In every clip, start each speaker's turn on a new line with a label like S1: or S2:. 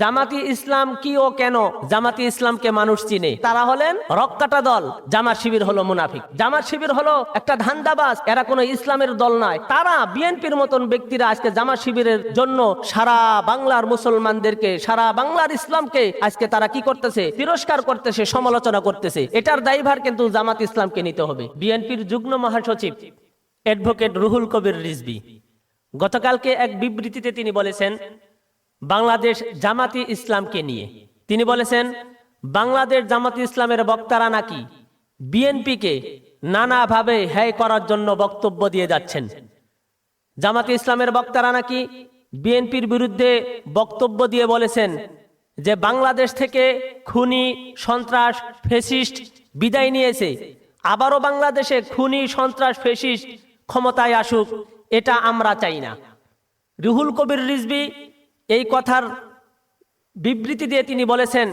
S1: জামাতি ইসলাম কি ও কেন জামাতি ইসলামকে মানুষ চিনে? তারা হলেন রক্কাটা দল। জামাত শিবির হলো মুনাফিক। জামাত শিবির হলো একটা ধান্দাবাজ। এরা কোনো ইসলামের দল নয়। তারা বিএনপির মতন ব্যক্তিরা আজকে জামাত শিবিরের জন্য সারা বাংলার মুসলমানদেরকে, সারা বাংলার ইসলামকে আজকে তারা কি করতেছে? তিরস্কার করতেছে, সমালোচনা করতেছে। এটার দায়ভার কিন্তু জামাত ইসলামকে নিতে হবে। বিএনপির যুগ্ম মহাসচিব অ্যাডভোকেট রুহুল কবির রিজবি গতকালকে এক বিবৃতিতে তিনি বলেছেন বাংলাদেশ জামাতি ইসলামকে নিয়ে। তিনি বলেছেন, বাংলাদেশ জামাতি ইসলামের বক্তারা নাকি বিএনপিকে নানাভাবে হ্যায় করার জন্য বক্তব্য দিয়ে যাচ্ছেন? জামাতি ইসলামের বক্তারা নাকি বিএনপির বিরুদ্ধে বক্তব্য দিয়ে বলেছেন যে বাংলাদেশ থেকে খুনি, সন্ত্রাস, ফেসিস্ট বিদায় নিয়েছে, আবারও বাংলাদেশে খুনি, সন্ত্রাস, ফেসিস্ট ক্ষমতায় আসুক, এটা আমরা চাই না। রুহুল কবির রিজবি এই কথার বিবৃতি দিয়ে তিনি বলেছেন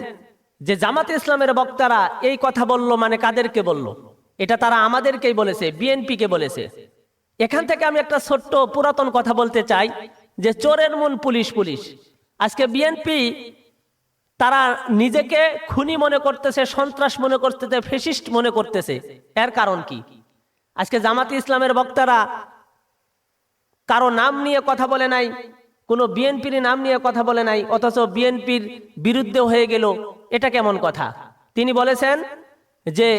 S1: যে জামাত ইসলামের বক্তারা এই কথা বলল মানে কাদেরকে বলল? এটা তারা আমাদেরকেই বলেছে, বিএনপিকে বলেছে। এখান থেকে আমি একটা ছোট্ট পুরাতন কথা বলতে চাই যে চোরের মন পুলিশ পুলিশ। আজকে বিএনপি তারা নিজেকে খুনি মনে করতেছে, সন্ত্রাস মনে করতেছে, ফেসিস্ট মনে করতেছে। এর কারণ কি? আজকে জামাতি ইসলামের বক্তারা কারও নাম নিয়ে কথা বলে নাই কোনো বিএনপির নাম নিয়ে কথা বলে নাই, অথচ বিএনপির বিরুদ্ধে হয়ে গেল। এটা কেমন কথা? তিনি বলেছেন যে,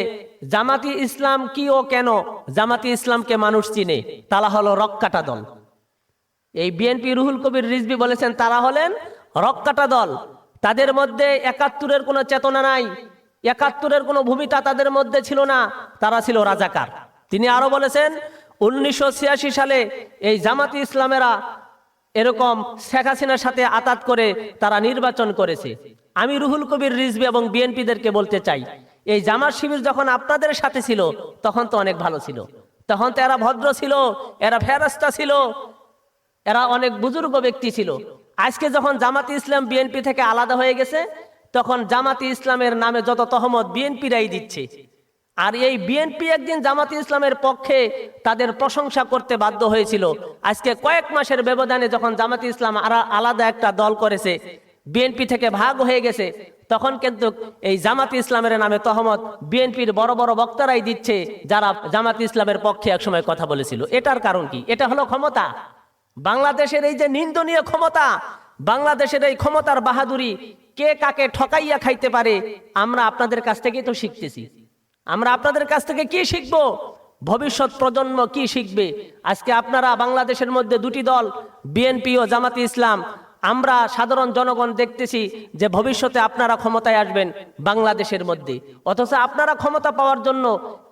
S1: জামাতি ইসলাম কি ও কেন জামাতি ইসলামকে মানুষ চিনে? তারা হলো রক্কাটা দল। এই বিএনপি রুহুল কবির রিজবি বলেছেন, তারা হলেন রক্কাটা দল। তাদের মধ্যে একাত্তরের কোনো চেতনা নাই, একাত্তরের কোনো ভূমিকা তাদের মধ্যে ছিল না, তারা ছিল রাজাকার। তিনি আরও বলেছেন, উনিশশো ছিয়াশি সালে এই জামাতি ইসলামেরা এরকম শেখ হাসিনার সাথে আতাত করে তারা নির্বাচন করেছে। আমি রুহুল কবির রিজবি এবং বিএনপিদেরকে বলতে চাই, এই জামাত শিবির যখন আপনাদের সাথে ছিল, তখন তো অনেক ভালো ছিল। তখন তো এরা ভদ্র ছিল, এরা ফেরাস্তা ছিল, এরা অনেক বুজুর্গ ব্যক্তি ছিল। আজকে যখন জামাতি ইসলাম বিএনপি থেকে আলাদা হয়ে গেছে, তখন জামাতি ইসলামের নামে যত তহমত বিএনপিরাই দিচ্ছে। আর এই বিএনপি একদিন জামাতি ইসলামের পক্ষে তাদের প্রশংসা করতে বাধ্য হয়েছিল। আজকে কয়েক মাসের ব্যবধানে যখন জামাতি ইসলাম আলাদা একটা দল করেছে বিএনপি থেকে ভাগ হয়ে গেছে, তখন কিন্তু এই জামাতি ইসলামের নামে তহমত বিএনপির বড় বড় বক্তারাই দিচ্ছে, যারা জামাতি ইসলামের পক্ষে একসময় কথা বলেছিল। এটার কারণ কি? এটা হলো ক্ষমতা। বাংলাদেশের এই যে নিন্দনীয় ক্ষমতা, বাংলাদেশের এই ক্ষমতার বাহাদুরি কে কাকে ঠকাইয়া খাইতে পারে, আমরা আপনাদের কাছ থেকেই তো শিখতেছি। আমরা আপনাদের কাছ থেকে কি শিখব? ভবিষ্যৎ প্রজন্ম কি শিখবে? আজকে আপনারা বাংলাদেশের মধ্যে দুটি দল বিএনপি ও জামাতি ইসলাম, আমরা সাধারণ জনগণ দেখতেছি যে ভবিষ্যতে আপনারা ক্ষমতায় আসবেন বাংলাদেশের মধ্যে। অথচ আপনারা ক্ষমতা পাওয়ার জন্য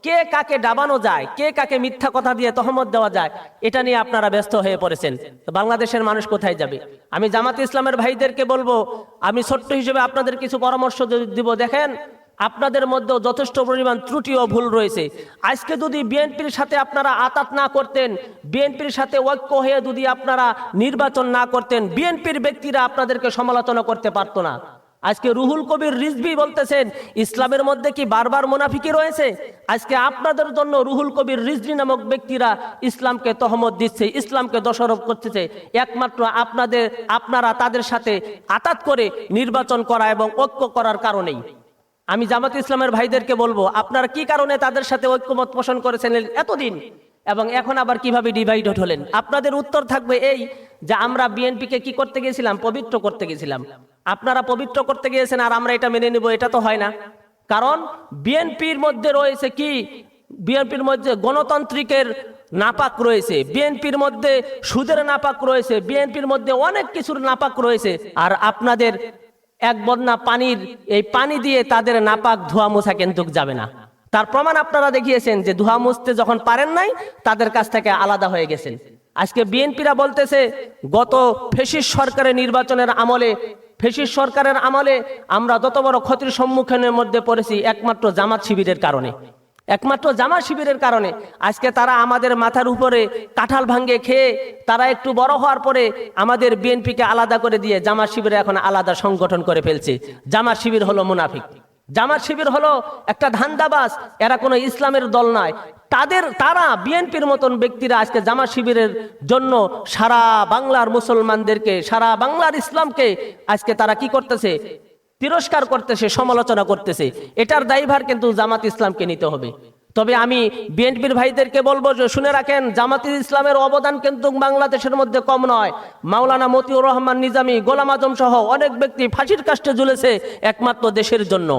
S1: কে কাকে ডাবানো যায়, কে কাকে মিথ্যা কথা দিয়ে তহমত দেওয়া যায়, এটা নিয়ে আপনারা ব্যস্ত হয়ে পড়েছেন। তো বাংলাদেশের মানুষ কোথায় যাবে? আমি জামাত ইসলামের ভাইদেরকে বলব, আমি ছোট্ট হিসেবে আপনাদের কিছু পরামর্শ দিব, দেখেন আপনাদের মধ্যেও যথেষ্ট পরিমাণ ত্রুটি ও ভুল রয়েছে। আজকে যদি বিএনপির সাথে আপনারা আতাত না করতেন, বিএনপির সাথে ঐক্য হয়ে যদি আপনারা নির্বাচন না করতেন, বিএনপির ব্যক্তিরা আপনাদেরকে সমালোচনা করতে পারতো না। আজকে রুহুল কবির রিজভি বলতেছেন, ইসলামের মধ্যে কি বারবার মোনাফিকি রয়েছে? আজকে আপনাদের জন্য রুহুল কবির রিজভি নামক ব্যক্তিরা ইসলামকে তহমত দিচ্ছে, ইসলামকে দোষারোপ করতেছে। একমাত্র আপনাদের, আপনারা তাদের সাথে আতাত করে নির্বাচন করা এবং ঐক্য করার কারণেই। আমি জামাত ইসলামের ভাইদেরকে বলব, আপনারা কি কারণে তাদের সাথে ঐক্যমত পোষণ করেছেন এতদিন? এবং এখন আবার কীভাবে ডিভাইডেড হলেন? আপনাদের উত্তর থাকবে এই যে আমরা বিএনপিকে কি করতে গেছিলাম পবিত্র করতে গেছিলাম আপনারা পবিত্র করতে গিয়েছেন আর আমরা এটা মেনে নিব, এটা তো হয় না। কারণ বিএনপির মধ্যে রয়েছে কি? বিএনপির মধ্যে গণতান্ত্রিকের নাপাক রয়েছে, বিএনপির মধ্যে সুদের নাপাক রয়েছে, বিএনপির মধ্যে অনেক কিছুর নাপাক রয়েছে। আর আপনাদের এক বদনা পানির, এই পানি দিয়ে তাদের নাপাক ধোয়া মোছা কিন্তু যাবে না। তার প্রমাণ আপনারা দেখিয়েছেন যে ধোয়া মুছতে যখন পারেন নাই, তাদের কাছ থেকে আলাদা হয়ে গেছেন। আজকে বিএনপিরা বলতেছে, গত ফেসিস সরকারের নির্বাচনের আমলে, ফেসিস সরকারের আমলে আমরা যত বড় ক্ষতির সম্মুখীনের মধ্যে পড়েছি, একমাত্র জামাত শিবিরের কারণে। একমাত্র জামা শিবিরের কারণে। আজকে তারা আমাদের মাথার উপরে কাঁঠাল ভাঙ্গে খেয়ে, তারা একটু বড় হওয়ার পরে আমাদের বিএনপিকে আলাদা করে দিয়ে জামা শিবিরে এখন আলাদা সংগঠন করে ফেলছে। জামা শিবির হলো মুনাফিক। জামাত শিবির হলো একটা ধান্দাবাস এরা কোনো ইসলামের দল নয়। তাদের, তারা বিএনপির মতন ব্যক্তিরা আজকে জামা শিবিরের জন্য সারা বাংলার মুসলমানদেরকে, সারা বাংলার ইসলামকে আজকে তারা কি করতেছে? তিরস্কার করতেছে, সমালোচনা করতেছে। এটার দায়ভার কিন্তু জামাত ইসলামকে নিতে হবে। তবে আমি বিএনপির ভাইদেরকে বলব যে, শুনে রাখেন, জামাতি ইসলামের অবদান কিন্তু বাংলাদেশের মধ্যে কম নয়। মাওলানা মতিউর রহমান নিজামী, গোলাম আজম সহ অনেক ব্যক্তি ফাঁসির কাষ্টে ঝুলেছে একমাত্র দেশের জন্য।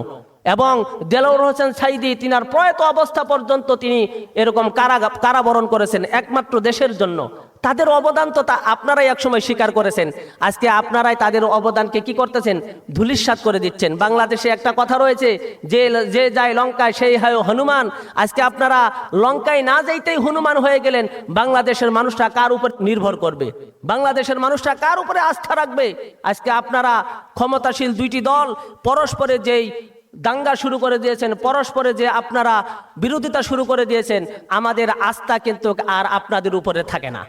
S1: এবং দেলোর হোসেন সাইদি, তিনার প্রয়াত অবস্থা পর্যন্ত তিনি এরকম কারা কারাবরণ করেছেন একমাত্র দেশের জন্য। তাদের অবদান তো তা আপনারাই একসময় স্বীকার করেছেন। আজকে আপনারাই তাদের অবদানকে কি করতেছেন? ধুলিস্বাত করে দিচ্ছেন। বাংলাদেশে একটা কথা রয়েছে, যে যে যায় লঙ্কায় সেই হয় হনুমান। আজকে আপনারা লঙ্কায় না যাইতেই হনুমান হয়ে গেলেন। বাংলাদেশের মানুষরা কার উপর নির্ভর করবে? বাংলাদেশের মানুষরা কার উপরে আস্থা রাখবে? আজকে আপনারা ক্ষমতাশীল দুইটি দল পরস্পরের যেই দাঙ্গা শুরু করে দিয়েছেন, পরস্পরে যে আপনারা বিরোধিতা শুরু করে দিয়েছেন, আমাদের আস্থা কিন্তু আর আপনাদের উপরে থাকে না।